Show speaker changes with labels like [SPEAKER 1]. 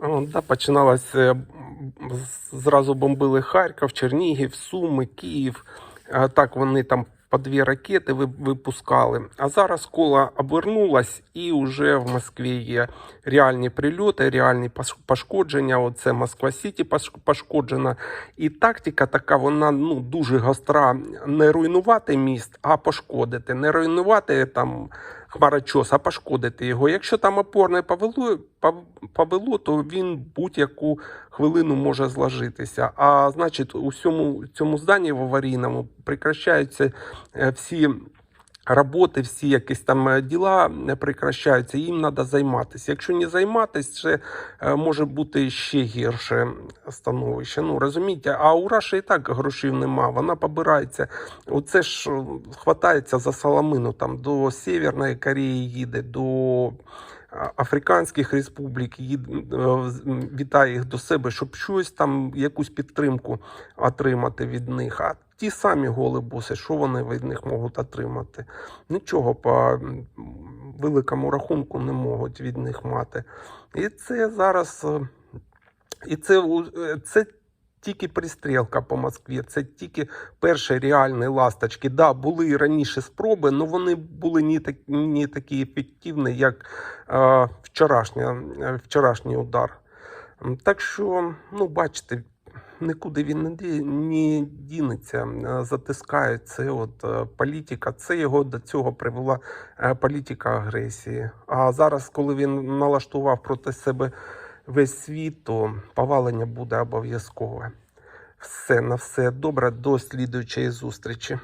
[SPEAKER 1] Да, починалось, зразу бомбили Харків, Чернігів, Суми, Київ. Так вони там по дві ракети випускали. А зараз кола обернулась і вже в Москві є реальні прильоти, реальні пошкодження. Оце Москва Сіті пошкоджена. І тактика така, вона ну, дуже гостра. Не руйнувати міст, а пошкодити. Не руйнувати там хмарочос, а пошкодити його. Якщо там опорне павело, то він будь-яку хвилину може зложитися. А значить, у всьому цьому зданні в аварійному прикращаються е, всі. Роботи, всі якісь там е, діла прекращаються, їм треба займатися. Якщо не займатися, це е, може бути ще гірше становище. Ну розумієте, а у Раші і так грошей нема. Вона побирається. Оце ж хватається за соломину там до Северної Кореї їде, до Африканських республік е, вітає їх до себе, щоб щось там, якусь підтримку отримати від них. А ті самі голибуси, що вони від них можуть отримати? Нічого по великому рахунку не можуть від них мати. І це зараз. е, І це, е, це тільки пристрілка по Москві, це тільки перші реальні ласточки. Да, були і раніше спроби, але вони були не, так, не такі ефективні, як е, вчорашня, е, вчорашній удар. Так що, ну, бачите, нікуди він не, ді- не дінеться, е, затискає це от е, політика. Це його до цього привела політика агресії. А зараз, коли він налаштував проти себе весь світ, то повалення буде обов'язкове. Все на все добре, до слідуючої зустрічі.